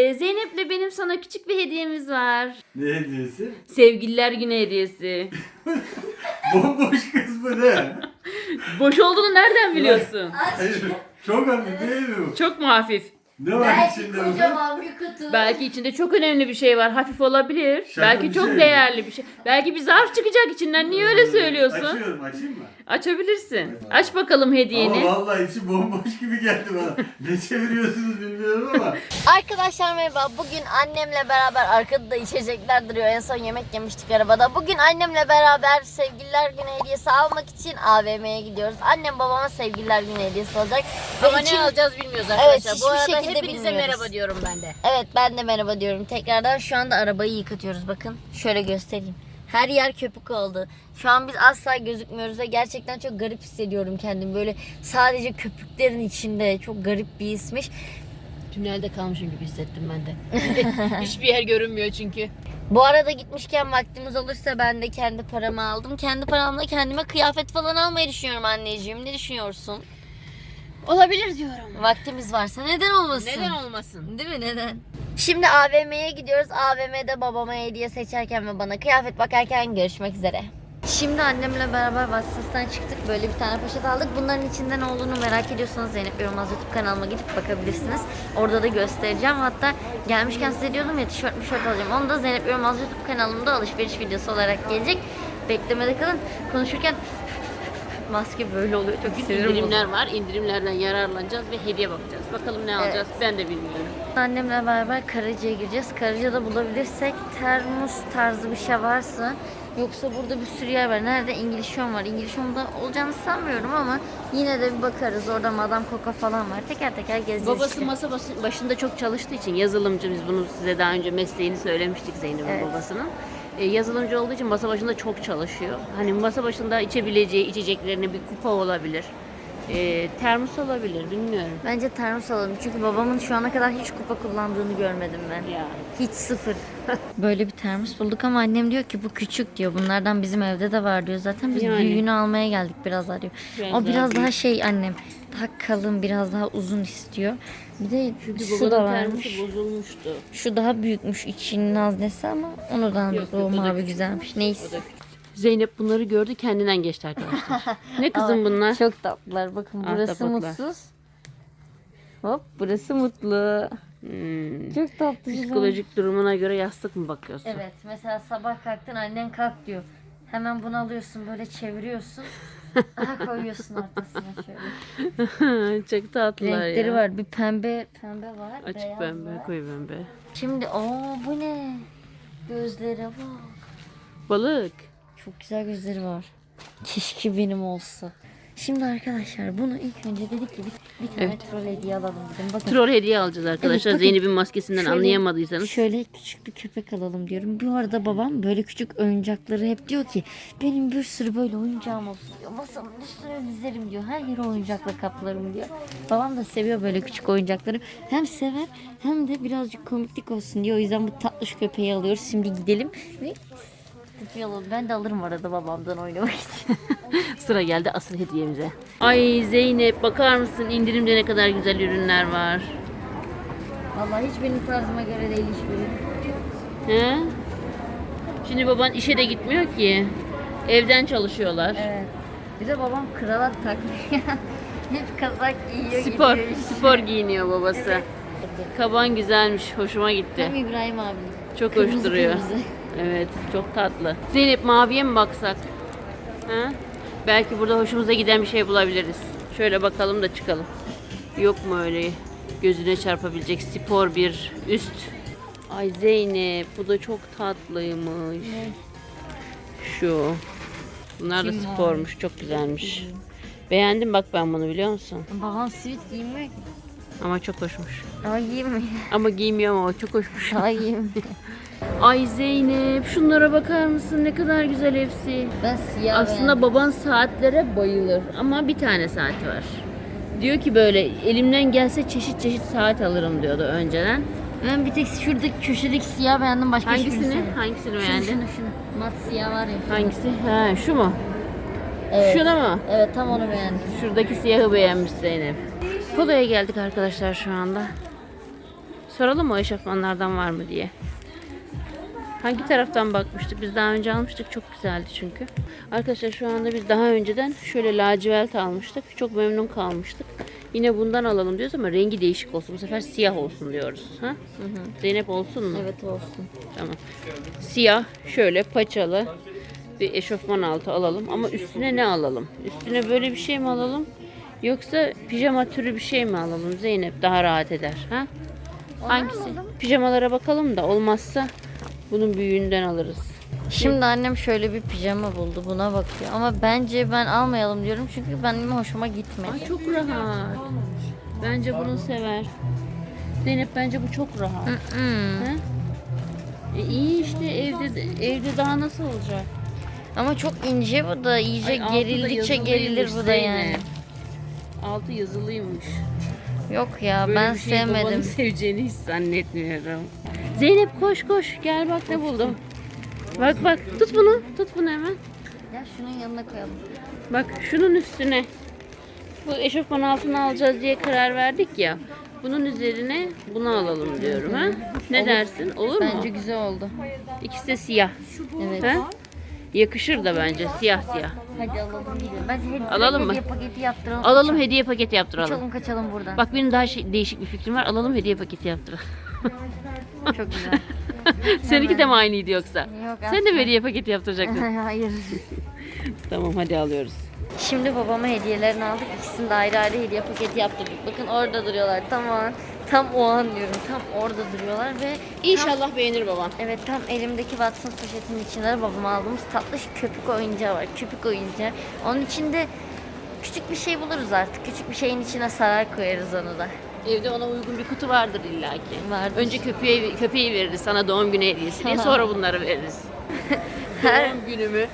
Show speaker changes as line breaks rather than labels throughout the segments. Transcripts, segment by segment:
Ee, Zeynep'le benim sana küçük bir hediyemiz var.
Ne hediyesi?
Sevgililer günü hediyesi.
Bomboş kız bu ne?
Boş olduğunu nereden biliyorsun?
Hayır, çok hafif değil mi bu?
Çok mu hafif?
Ne var
Belki
içinde
kocaman bir kutu.
Belki içinde çok önemli bir şey var. Hafif olabilir.
Şaka
Belki
bir
çok
şey mi?
değerli bir şey. Belki bir zarf çıkacak içinden. Niye öyle söylüyorsun?
Açıyorum, açayım mı?
Açabilirsin. Aç bakalım hediyeni.
Ama vallahi içi bomboş gibi geldi bana. ne çeviriyorsunuz bilmiyorum ama.
Arkadaşlar merhaba. Bugün annemle beraber arkada da içecekler duruyor. En son yemek yemiştik arabada. Bugün annemle beraber sevgililer günü hediyesi almak için AVM'ye gidiyoruz. Annem babama sevgililer günü hediyesi alacak. Ve
Ama
için-
ne alacağız bilmiyoruz
Evet,
arkadaşlar.
hiçbir
Bu arada
şekilde
hepinize
bilmiyoruz.
merhaba diyorum ben de.
Evet ben de merhaba diyorum. Tekrardan şu anda arabayı yıkatıyoruz. Bakın şöyle göstereyim. Her yer köpük oldu. Şu an biz asla gözükmüyoruz ve gerçekten çok garip hissediyorum kendimi. Böyle sadece köpüklerin içinde çok garip bir hismiş.
Tünelde kalmışım gibi hissettim ben de. Hiçbir yer görünmüyor çünkü.
Bu arada gitmişken vaktimiz olursa ben de kendi paramı aldım. Kendi paramla kendime kıyafet falan almayı düşünüyorum anneciğim. Ne düşünüyorsun?
Olabilir diyorum.
Vaktimiz varsa neden olmasın?
Neden olmasın?
Değil mi neden? Şimdi AVM'ye gidiyoruz. AVM'de babama hediye seçerken ve bana kıyafet bakarken görüşmek üzere. Şimdi annemle beraber Watsons'tan çıktık. Böyle bir tane poşet aldık. Bunların içinde ne olduğunu merak ediyorsanız Zeynep Yorulmaz YouTube kanalıma gidip bakabilirsiniz. Orada da göstereceğim. Hatta gelmişken size diyordum ya tişört tişört alacağım. Onu da Zeynep Yorulmaz YouTube kanalımda alışveriş videosu olarak gelecek. Beklemede kalın. Konuşurken maske böyle oluyor. Çok sinirim bozuldu.
İndirimler var. İndirimlerden yararlanacağız ve hediye bakacağız. Bakalım ne alacağız ben de bilmiyorum.
Annemle beraber Karaca'ya gireceğiz. Karaca'da bulabilirsek termos tarzı bir şey varsa yoksa burada bir sürü yer var. Nerede? İngiliz Home var. İngiliz Home'da olacağını sanmıyorum ama yine de bir bakarız. Orada Madame Coca falan var. Teker teker gezeceğiz
Babası
işte.
masa başında çok çalıştığı için yazılımcı biz bunu size daha önce mesleğini söylemiştik Zeynep'in
Evet.
babasının. E, yazılımcı olduğu için masa başında çok çalışıyor. Hani masa başında içebileceği içeceklerini bir kupa olabilir. E, termos olabilir bilmiyorum.
Bence termos alalım. Çünkü babamın şu ana kadar hiç kupa kullandığını görmedim ben.
Ya.
Hiç sıfır. Böyle bir termos bulduk ama annem diyor ki bu küçük diyor. Bunlardan bizim evde de var diyor. Zaten biz
Yani.
büyüğünü almaya geldik biraz diyor.
Biraz
o
daha
biraz daha şey annem. Daha kalın, biraz daha uzun istiyor. Bir de
Çünkü
şu da varmış.
bozulmuştu.
Şu daha büyükmüş içinin haznesi ama onu da aldık. O mavi güzelmiş. Neyse.
Zeynep bunları gördü kendinden geçti arkadaşlar. ne kızım bunlar?
Çok tatlılar. Bakın burası
Ahtapotlar.
mutsuz. Hop burası mutlu.
Hmm.
Çok tatlı.
Psikolojik durumuna göre yastık mı bakıyorsun?
Evet mesela sabah kalktın annen kalk diyor. Hemen bunu alıyorsun böyle çeviriyorsun. Aha koyuyorsun ortasına şöyle.
Çok tatlılar
Renkleri
ya.
var. Bir pembe pembe var.
Açık
beyaz
pembe,
var.
koyu pembe.
Şimdi o bu ne? Gözlere bak.
Balık.
Çok güzel gözleri var. Keşke benim olsa. Şimdi arkadaşlar bunu ilk önce dedik ki bir, bir tane
Evet.
troll hediye alalım dedim. Bakın
Troll hediye alacağız arkadaşlar.
bakın.
Zeynep'in maskesinden
Şöyle-
anlayamadıysanız.
Şöyle küçük bir köpek alalım diyorum. Bu arada babam böyle küçük oyuncakları hep diyor ki benim bir sürü böyle oyuncağım olsun diyor. Masamın üstüne dizerim diyor. Her yeri oyuncakla kaplarım diyor. Babam da seviyor böyle küçük oyuncakları. Hem sever hem de birazcık komiklik olsun diyor. O yüzden bu tatlış köpeği alıyoruz. Şimdi gidelim ve alalım. Ben de alırım arada babamdan oynamak için.
Sıra geldi asıl hediyemize. Ay Zeynep bakar mısın indirimde ne kadar güzel ürünler var.
Vallahi hiç benim tarzıma göre değil hiçbiri.
He? Şimdi baban işe de gitmiyor ki. Evden çalışıyorlar.
Evet. Bir de babam kravat takmıyor. Hep kazak giyiyor
Spor,
gidiyor işte.
spor giyiniyor babası. Kaban güzelmiş, hoşuma gitti.
Hem İbrahim abi.
Çok
Kırmızı
hoş duruyor.
kırmızı.
Evet, çok tatlı. Zeynep maviye mi baksak? Ha? Belki burada hoşumuza giden bir şey bulabiliriz. Şöyle bakalım da çıkalım. Yok mu öyle gözüne çarpabilecek spor bir üst? Ay Zeynep, bu da çok tatlıymış. Şu. Bunlar da
Kim o?
spormuş, çok güzelmiş. Beğendim bak ben bunu biliyor musun?
Babam sivit giymiyor ki.
Ama çok hoşmuş.
Ama giymiyor.
Ama giymiyor ama çok hoşmuş.
Daha giymiyor.
Ay Zeynep şunlara bakar mısın ne kadar güzel hepsi.
Ben siyah
Aslında baban saatlere bayılır ama bir tane saati var. Diyor ki böyle elimden gelse çeşit çeşit saat alırım diyordu önceden.
Ben bir tek şuradaki köşedeki siyah beğendim. Başka hiçbirini
Hangisini?
sevmedim.
Hangisini
Şunu
beğendin?
şunu şunu. Mat siyah var ya. şunu.
Hangisi? Ha şu mu?
Evet.
Şuna mı?
Evet tam onu beğendim.
Şuradaki siyahı beğenmiş Zeynep. Polo'ya geldik arkadaşlar şu anda. Soralım mı o eşofmanlardan var mı diye. Hangi taraftan bakmıştık? Biz daha önce almıştık. Çok güzeldi çünkü. Arkadaşlar şu anda biz daha önceden şöyle lacivert almıştık. Çok memnun kalmıştık. Yine bundan alalım diyoruz ama rengi değişik olsun. Bu sefer siyah olsun diyoruz. Ha? Zeynep olsun mu?
Evet olsun.
Tamam. Siyah şöyle paçalı bir eşofman altı alalım ama üstüne ne alalım? Üstüne böyle bir şey mi alalım? Yoksa pijama türü bir şey mi alalım Zeynep? Daha rahat eder. Ha? Hangisi? Pijamalara bakalım da olmazsa bunun büyüğünden alırız.
Şimdi annem şöyle bir pijama buldu buna bakıyor ama bence ben almayalım diyorum çünkü benim hoşuma gitmedi.
Ay çok rahat. Bence bunu sever. Zeynep bence bu çok rahat. Ha? E iyi işte evde evde daha nasıl olacak?
Ama çok ince bu da iyice
Ay, altı da
gerildikçe gerilir bu da yani.
Zeynep. Altı yazılıymış.
Yok ya
Böyle
ben
bir şeyi babanın
sevmedim.
seveceğini hiç zannetmiyorum. Zeynep koş koş gel bak ne buldum. Bak bak tut bunu tut bunu hemen.
Ya şunun yanına koyalım.
Bak şunun üstüne. Bu eşofman altına alacağız diye karar verdik ya. Bunun üzerine bunu alalım diyorum ha. Ne dersin? Olur mu?
Bence güzel oldu.
İkisi de siyah.
Evet.
Ha? Yakışır da bence siyah siyah.
Hadi alalım gidelim. Bence hediye,
Alalım mı?
hediye paketi yaptıralım.
Alalım hediye paketi yaptıralım.
Kaçalım kaçalım buradan.
Bak benim daha şey, değişik bir fikrim var. Alalım hediye paketi yaptıralım.
Çok güzel.
Seninki de mi aynıydı yoksa?
Yok
Sen de mi hediye paketi yaptıracaktın?
Hayır.
tamam hadi alıyoruz.
Şimdi babama hediyelerini aldık. İkisini de ayrı ayrı hediye paketi yaptırdık. Bakın orada duruyorlar. Tam o an. Tam o an diyorum. Tam orada duruyorlar ve
İnşallah beğenir babam.
Evet tam elimdeki Watson poşetinin içinde de babama aldığımız tatlış köpük oyuncağı var. Köpük oyuncağı. Onun içinde küçük bir şey buluruz artık. Küçük bir şeyin içine sarar koyarız onu da.
Evde ona uygun bir kutu vardır illaki.
Vardır.
Önce köpeğe, köpeği veririz sana doğum günü hediyesi diye sonra bunları veririz.
Her
doğum günümü.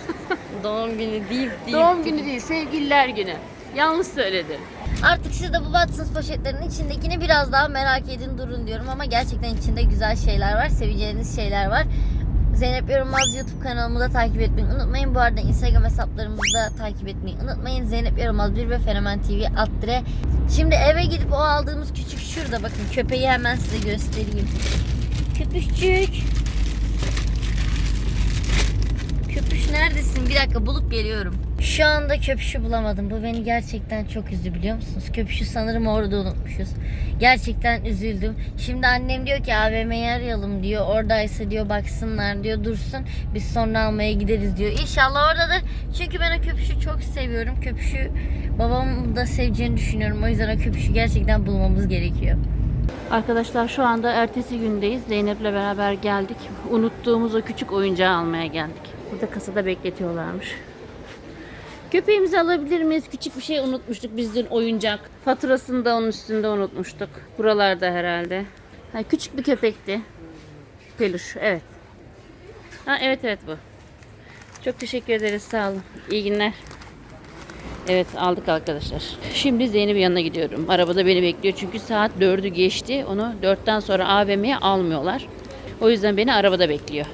doğum günü deyip deyip.
Doğum günü değil sevgililer günü. Yanlış söyledim.
Artık siz de bu Watsons poşetlerin içindekini biraz daha merak edin durun diyorum ama gerçekten içinde güzel şeyler var. Seveceğiniz şeyler var. Zeynep Yorulmaz YouTube kanalımı da takip etmeyi unutmayın. Bu arada Instagram hesaplarımızı da takip etmeyi unutmayın. Zeynep Yorulmaz 1 ve Fenomen TV alt dire. Şimdi eve gidip o aldığımız küçük şurada bakın köpeği hemen size göstereyim. Köpüşçük. Neredesin? Bir dakika bulup geliyorum. Şu anda köpüşü bulamadım. Bu beni gerçekten çok üzdü biliyor musunuz? Köpüşü sanırım orada unutmuşuz. Gerçekten üzüldüm. Şimdi annem diyor ki AVM'yi arayalım diyor. Oradaysa diyor baksınlar diyor dursun. Biz sonra almaya gideriz diyor. İnşallah oradadır. Çünkü ben o köpüşü çok seviyorum. Köpüşü babamın da seveceğini düşünüyorum. O yüzden o köpüşü gerçekten bulmamız gerekiyor.
Arkadaşlar şu anda ertesi gündeyiz. Zeynep'le beraber geldik. Unuttuğumuz o küçük oyuncağı almaya geldik. Burada kasada bekletiyorlarmış. Köpeğimizi alabilir miyiz? Küçük bir şey unutmuştuk biz dün oyuncak. Faturasını da onun üstünde unutmuştuk. Buralarda herhalde. Ha, küçük bir köpekti. Peluş evet. Ha, evet evet bu. Çok teşekkür ederiz sağ olun. İyi günler. Evet aldık arkadaşlar. Şimdi Zeynep'in yanına gidiyorum. Arabada beni bekliyor çünkü saat 4'ü geçti. Onu 4'ten sonra AVM'ye almıyorlar. O yüzden beni arabada bekliyor.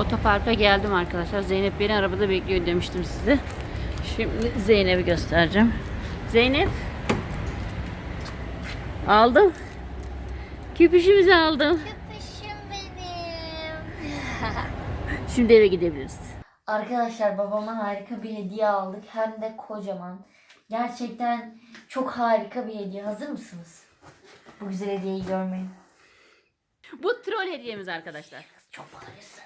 Otoparka geldim arkadaşlar. Zeynep beni arabada bekliyor demiştim size. Şimdi Zeynep'i göstereceğim. Zeynep. Aldım. Küpüşümüzü aldım.
Köpüşüm benim.
Şimdi eve gidebiliriz.
Arkadaşlar babama harika bir hediye aldık. Hem de kocaman. Gerçekten çok harika bir hediye. Hazır mısınız? Bu güzel hediyeyi görmeyin.
Bu troll hediyemiz arkadaşlar.
Çok bağırırsın.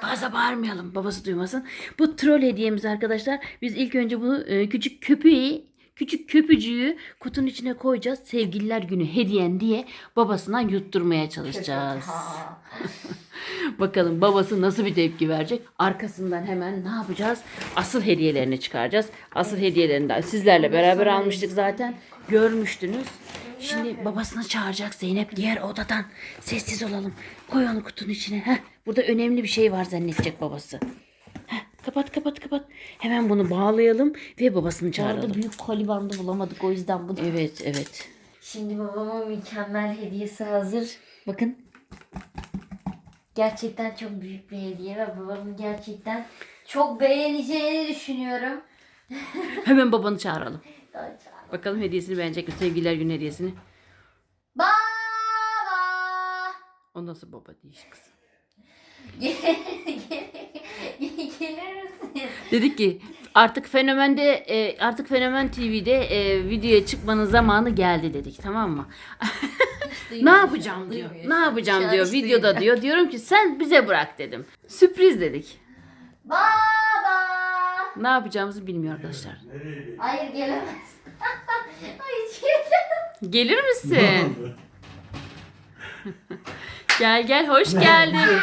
Fazla bağırmayalım babası duymasın. Bu troll hediyemiz arkadaşlar. Biz ilk önce bunu e, küçük köpeği Küçük köpücüğü kutunun içine koyacağız. Sevgililer günü hediyen diye babasına yutturmaya çalışacağız. Bakalım babası nasıl bir tepki verecek. Arkasından hemen ne yapacağız? Asıl hediyelerini çıkaracağız. Asıl hediyelerini de sizlerle beraber almıştık zaten. Görmüştünüz. Şimdi babasını çağıracak Zeynep diğer odadan. Sessiz olalım. Koy onu kutunun içine. Heh, burada önemli bir şey var zannedecek babası. Kapat kapat kapat. Hemen bunu bağlayalım ve babasını çağıralım.
büyük koli bandı bulamadık o yüzden bu.
Evet evet.
Şimdi babamın mükemmel hediyesi hazır. Bakın. Gerçekten çok büyük bir hediye ve babamın gerçekten çok beğeneceğini düşünüyorum.
Hemen babanı çağıralım.
Daha çağır.
Bakalım hediyesini beğenecek mi? Sevgililer günü hediyesini.
Baba!
O nasıl baba deyiş kız?
Gelir misin?
Dedik ki artık fenomende e, artık fenomen TV'de e, videoya çıkmanın zamanı geldi dedik tamam mı? ne yapacağım diyor. Ne yapacağım diyor videoda diyor. Diyorum ki sen bize bırak dedim. Sürpriz dedik.
Baba.
Ne yapacağımızı bilmiyor arkadaşlar.
Hayır gelemez. Ay gelemez.
Gelir misin? gel gel hoş geldin.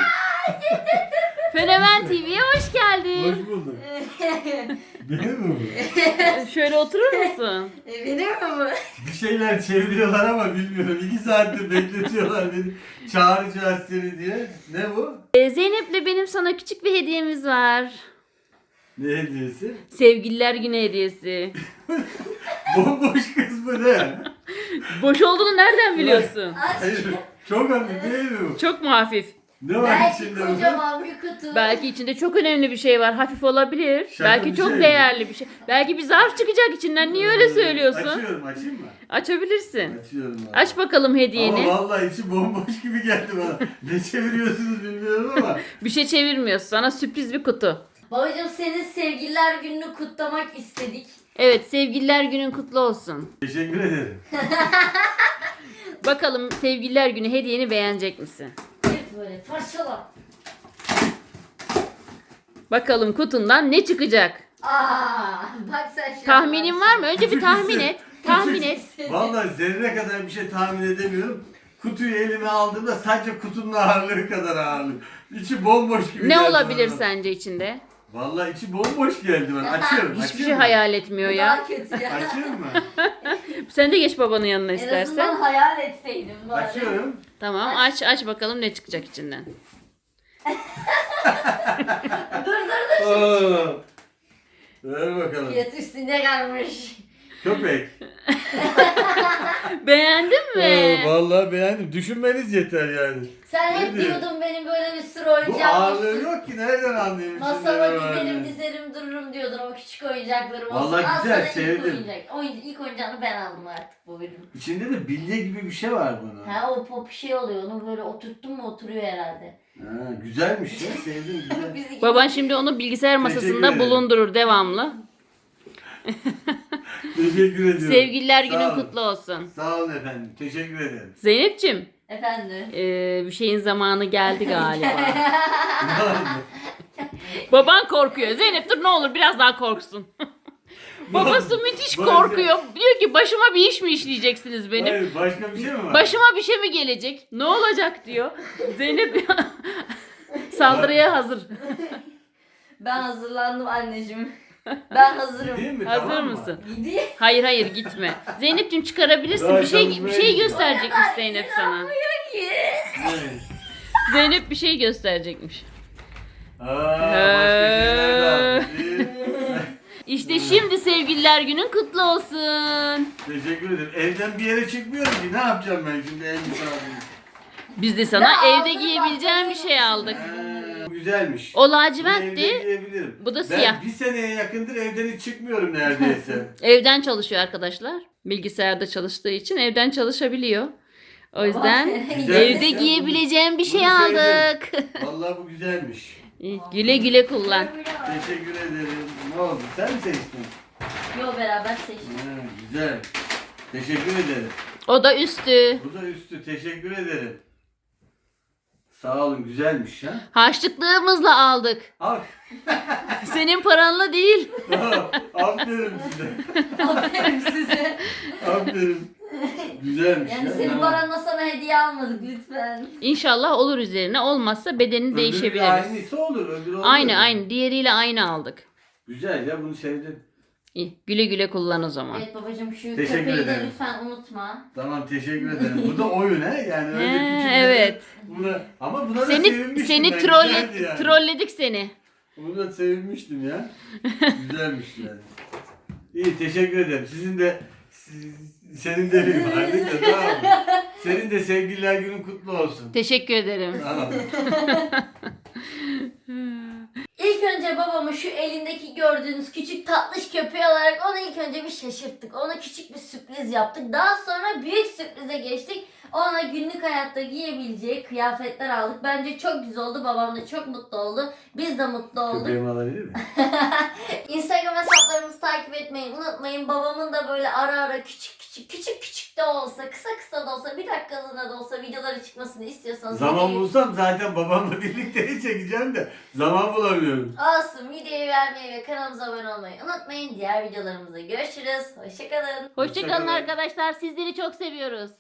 Fenomen TV'ye hoş geldin.
Hoş bulduk. Benim mi bu?
Şöyle oturur musun?
E, Benim mi bu?
Bir şeyler çeviriyorlar ama bilmiyorum. İki saattir bekletiyorlar beni. Çağıracağız seni diye. Ne bu?
Ee, Zeynep'le benim sana küçük bir hediyemiz var.
Ne hediyesi?
Sevgililer günü hediyesi.
Bomboş kız mı ne?
Boş olduğunu nereden biliyorsun?
Hayır. Çok hafif değil mi bu?
Çok mu hafif?
Ne var
Belki
içinde
kocaman bir kutu.
Belki içinde çok önemli bir şey var. Hafif olabilir.
Şaka
Belki
bir
çok
şey mi?
değerli bir şey. Belki bir zarf çıkacak içinden. Niye öyle söylüyorsun?
Açıyorum açayım mı?
Açabilirsin.
Açıyorum abi.
Aç bakalım
Ama
hediyeni.
vallahi içi bomboş gibi geldi bana. ne çeviriyorsunuz bilmiyorum ama.
Bir şey çevirmiyorsun. Sana sürpriz bir kutu.
Babacım senin sevgililer gününü kutlamak istedik.
Evet sevgililer günün kutlu olsun.
Teşekkür ederim.
Bakalım sevgililer günü hediyeni beğenecek misin?
Böyle parçala.
Bakalım kutundan ne çıkacak?
Aa, bak sen şu
Tahminin var mı? Önce bir tahmin et. Tahmin et.
Vallahi zerre kadar bir şey tahmin edemiyorum. Kutuyu elime aldığımda sadece kutunun ağırlığı kadar ağırlık. İçi bomboş gibi
Ne
geldi
olabilir
bana.
sence içinde?
Vallahi içi bomboş geldi bana. Açıyorum.
Hiçbir
açayım
şey
mı?
hayal etmiyor ya.
Daha kötü ya.
Açayım mı?
Sen de geç babanın yanına
En azından
istersen.
hayal etseydim bari.
Açıyorum.
Tamam aç aç bakalım ne çıkacak içinden.
Dur dur dur.
Oo. Ver bakalım.
Fiyat üstünde kalmış.
Köpek.
Beğendin mi?
Oo, vallahi beğendim. Düşünmeniz yeter yani.
Sen hep
Ne diyor?
diyordun benim böyle bir sürü
Bu
oyuncağım
ağırlığı
olsun.
yok ki nereden anlayayım
Masama
ne var
dizerim dururum diyordun o küçük oyuncaklarım olsun.
Vallahi
Al
güzel,
sana
sevdim.
Ilk, oyuncak. Oyun, ilk oyuncağını ben aldım artık bu benim.
İçinde de bilye gibi bir şey var bunun. Ha,
Ha o pop şey oluyor onu böyle oturttun mu oturuyor herhalde.
güzelmiş ya sevdim güzel.
Biz iki-
Baban şimdi onu bilgisayar
Teşekkür
masasında
ederim.
bulundurur devamlı.
Teşekkür ediyorum.
Sevgililer
Sağ
günün
olun.
kutlu olsun.
Sağ olun efendim. Teşekkür ederim.
Zeynep'ciğim
Efendim.
ee, bir şeyin zamanı geldi galiba. Baban korkuyor. Zeynep dur ne olur biraz daha korksun. Babası müthiş korkuyor. Diyor ki başıma bir iş mi işleyeceksiniz benim?
Hayır, başka bir şey mi var?
Başıma bir şey mi gelecek? Ne olacak diyor. Zeynep saldırıya hazır.
Ben hazırlandım anneciğim. Ben hazırım.
Mi?
Hazır
Tamam mı?
mısın?
Gideyim.
Hayır hayır gitme. Zeynep'ciğim çıkarabilirsin.
Daha
Bir şey bir
çalışmaya
şey
gidiyor.
gösterecekmiş Zeynep sana.
Evet.
Zeynep bir şey gösterecekmiş.
Aa, başka şeyler de almış. İyi.
İşte şimdi sevgililer günün kutlu olsun.
Teşekkür ederim. Evden bir yere çıkmıyorum ki. Ne yapacağım ben şimdi ev misafiri?
Biz de sana
Ben
evde
aldım,
giyebileceğin bir şey aldık.
Bu güzelmiş.
O
Bunu evde
lacivertti.
giyebilirim.
Bu da
ben
siyah.
bir seneye yakındır evden hiç çıkmıyorum neredeyse.
Evden çalışıyor arkadaşlar. Bilgisayarda çalıştığı için evden çalışabiliyor. O yüzden evde giyebileceğin bir şey
Bunu sevdim.
aldık.
Vallahi bu güzelmiş.
Güle güle kullan.
Teşekkür ederim. Ne oldu? Sen mi seçtin?
Yo beraber seçtik.
Ha, güzel. Teşekkür ederim.
O da üstü.
Bu da üstü. Teşekkür ederim. Sağ olun. Güzelmiş ha.
Harçlıklığımızla aldık.
Al.
Senin paranla değil.
Aferin size.
Aferin size.
Aferin. Güzelmiş
Yani
ya.
senin
Ha.
paranla sana hediye almadık lütfen.
İnşallah olur üzerine. Olmazsa bedeni
Öbürü
değişebiliriz.
Aynısı olur. Öbürü olur.
Aynı aynı. Diğeriyle aynı aldık.
Güzel ya bunu sevdim.
İyi, güle güle kullan o zaman.
Evet babacığım şu
Teşekkür
köpeği de
ederim.
lütfen unutma.
Tamam teşekkür ederim. Bu da oyun he yani öyle
He,
küçük
evet.
Buna, ama buna da
Seni
sevinmiştim
seni
ben.
trolle,
Güzeldi yani.
trolledik seni.
Bunu da sevinmiştim ya. Güzelmiş yani. İyi teşekkür ederim. Sizin de siz- senin de bir vardı da tamam mı? Senin de sevgililer günün kutlu olsun.
Teşekkür ederim.
Tamam.
İlk önce babamı şu elindeki gördüğünüz küçük tatlış köpeği olarak onu ilk önce bir şaşırttık. Ona küçük bir sürpriz yaptık. Daha sonra büyük sürprize geçtik. Ona günlük hayatta giyebileceği kıyafetler aldık. Bence çok güzel oldu. Babam da çok mutlu oldu. Biz de mutlu olduk.
Köpeğimi alabilir miyim?
Instagram hesaplarımızı takip etmeyi unutmayın. Babamın da böyle ara ara küçük küçük küçük küçük de olsa kısa kısa da olsa bir dakikalığına da olsa videoları çıkmasını istiyorsanız
Zaman
videoyu-
bulsam zaten babamla birlikte çekeceğim de zaman bulamıyorum.
Olsun videoyu beğenmeyi ve kanalımıza abone olmayı unutmayın. Diğer videolarımızda görüşürüz. Hoşçakalın.
Hoşçakalın
Hoşçakalın.
arkadaşlar. Sizleri çok seviyoruz.